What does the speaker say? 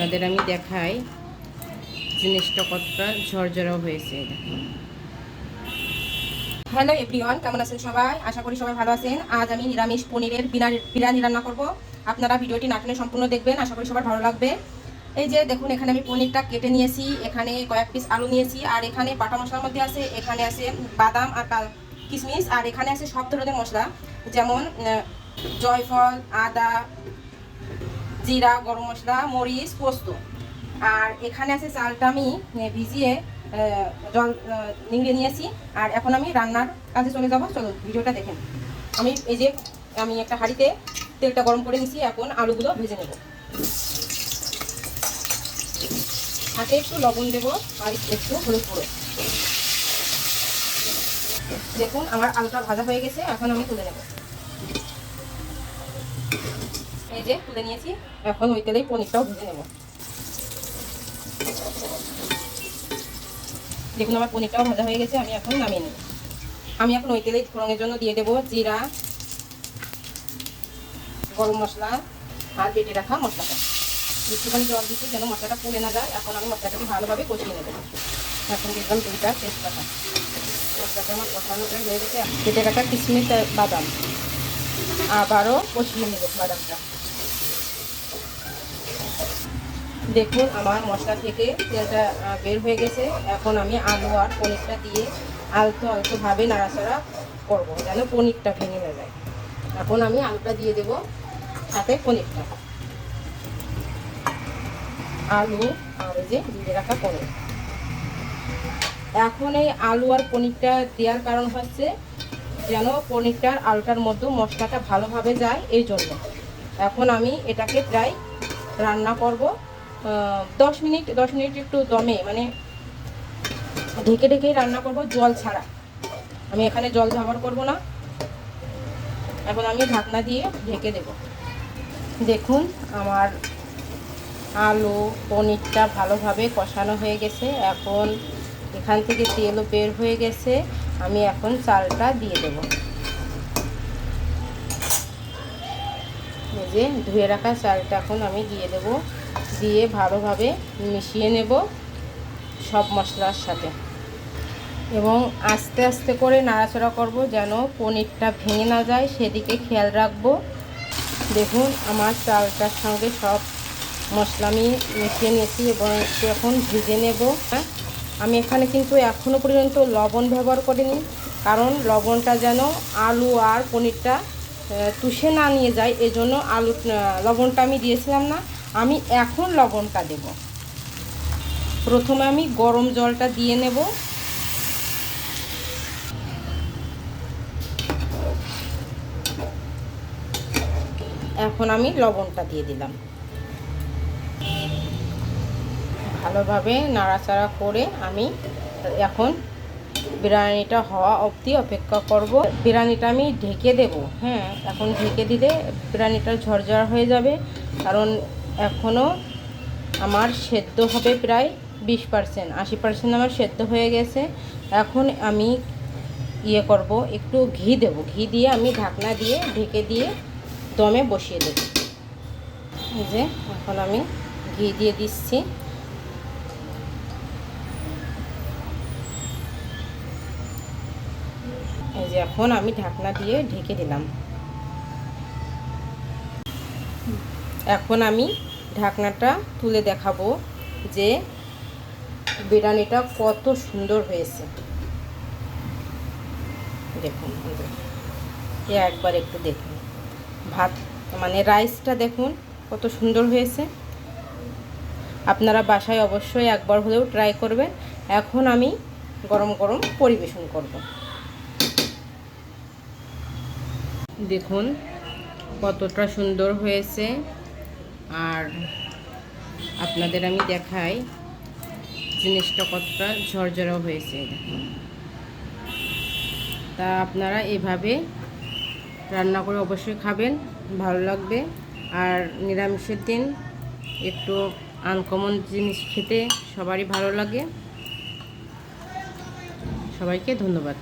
আপনাদের আমি দেখাই জিনিসটা কতটা ঝরঝরা হয়েছে। হ্যালো এভরিওয়ান, কেমন আছেন সবাই? আশা করি সবাই ভালো আছেন। আজ আমি নিরামিষ পনিরের বিরিয়ানি রান্না করব। আপনারা ভিডিওটি নাটনে সম্পূর্ণ দেখবেন, আশা করি সবার ভালো লাগবে। এই যে দেখুন, এখানে আমি পনিরটা কেটে নিয়েছি, এখানে কয়েক পিস আলু নিয়েছি, আর এখানে বাটা মশলার মধ্যে আছে, এখানে আছে বাদাম আর কিশমিশ, আর এখানে আছে সব ধরনের মশলা। যেমন জয়ফল, আদা জিরা, গরম মশলা, মরিচ, পোস্ত। আর এখানে আছে চালটা আমি ভিজিয়ে জল নিংড়ে নিয়েছি। আর এখন আমি রান্নার কাজে চলে যাব। চলো ভিডিওটা দেখেন। আমি এই যে, আমি একটা হাঁড়িতে তেলটা গরম করে নিয়েছি। এখন আলুগুলো ভেজে নেব। হাতে একটু লবণ দেব আর একটু হলুদ গুঁড়ো। দেখুন, আমার আলুটা ভাজা হয়ে গেছে। এখন আমি তুলে নেব। যে তুলে নিয়েছি। এখন ওই তেলেই পনিরটাও ভেজে নেব। দেখুন, আমার পনিরটাও ভাজা হয়ে গেছে, আমি এখন নামিয়ে নেব। আমি এখন ওই তেলেই ফোড়নের জন্য দিয়ে দেবো জিরা, গরম মশলা আর বেটে রাখা মশলাটা। একটুখানি জল দিচ্ছি যেন মশলাটা পুড়ে না যায়। এখন আমি মশলাটাকে ভালোভাবে কষিয়ে নেব। এখন দেখলাম দুইটা তেজপাতা। মশলাটা আমার কষানো হয়ে গেছে। বেটে রাখা কিশমিশ বাদাম। আবারও কষিয়ে নেব বাদামটা। দেখুন, আমার মশলা থেকে তেলটা বের হয়ে গেছে। এখন আমি আলু আর পনিরটা দিয়ে আলতো আলতোভাবে নাড়াচাড়া করব, যেন পনিরটা ভেঙে না যায়। এখন আমি আলুটা দিয়ে দেব, সাথে পনিরটা। আলু আর যে দিয়ে রাখা পনির। এখন এই আলু আর পনিরটা দেওয়ার কারণ হচ্ছে যেন পনিরটার আলুটার মধ্যে মশলাটা ভালোভাবে যায়, এই জন্য। এখন আমি এটাকে প্রায় রান্না করব। দশ মিনিট দশ মিনিট একটু দমে মানে ঢেকে ঢেকেই রান্না করব, জল ছাড়া। আমি এখানে জল ব্যবহার করব না। এখন আমি ঢাকনা দিয়ে ঢেকে দেব। দেখুন, আমার আলু পনিরটা ভালোভাবে কষানো হয়ে গেছে। এখন এখান থেকে তেলও বের হয়ে গেছে। আমি এখন চালটা দিয়ে দেব। যে ধুয়ে রাখা চালটা এখন আমি দিয়ে দেব। দিয়ে ভালোভাবে মিশিয়ে নেব সব মশলার সাথে। এবং আস্তে আস্তে করে নাড়াচাড়া করব যেন পনিরটা ভেঙে না যায়, সেদিকে খেয়াল রাখব। দেখুন, আমার চালটার সঙ্গে সব মশলা আমি মিশিয়ে নিয়েছি এবং এখন ভেজে নেব। আমি এখানে কিন্তু এখনও পর্যন্ত লবণ ব্যবহার করিনি, কারণ লবণটা যেন আলু আর পনিরটা তুষে না নিয়ে যায়, এজন্য আলু লবণটা আমি দিয়েছিলাম না। আমি এখন লবণটা দেব। প্রথমে আমি গরম জলটা দিয়ে নেব। এখন আমি লবণটা দিয়ে দিলাম। ভালোভাবে নাড়াচাড়া করে আমি এখন বিরিয়ানিটা হওয়া অবধি অপেক্ষা করব। বিরিয়ানিটা আমি ঢেকে দেব। হ্যাঁ এখন ঢেকে দিলে বিরিয়ানিটা ঝরঝর হয়ে যাবে। কারণ এখনও আমার সেদ্ধ হবে প্রায় বিশ পার্সেন্ট, আশি পার্সেন্ট আমার সেদ্ধ হয়ে গেছে। এখন আমি ইয়ে করব, একটু ঘি দেব। ঘি দিয়ে আমি ঢাকনা দিয়ে ঢেকে দিয়ে দমে বসিয়ে দেব। এই যে, এখন আমি ঘি দিয়ে দিচ্ছি। এই যে, এখন আমি ঢাকনা দিয়ে ঢেকে দিলাম। এখন আমি ঢাকনাটা তুলে দেখাবো যে বিরিয়ানিটা কত সুন্দর হয়েছে। দেখুন একবার একটু দেখুন। ভাত মানে রাইসটা দেখুন, কত সুন্দর হয়েছে। আপনারা বাসায় অবশ্যই একবার হলেও ট্রাই করবেন। এখন আমি গরম গরম পরিবেশন করব। দেখুন, কতটা সুন্দর হয়েছে। আর আপনাদের আমি দেখাই জিনিসটা কতটা ঝরঝরা হয়েছে তা আপনারা এভাবে রান্না করে অবশ্যই খাবেন, ভালো লাগবে। আর নিরামিষের দিন একটু আনকমন জিনিস খেতে সবারই ভালো লাগে। সবাইকে ধন্যবাদ।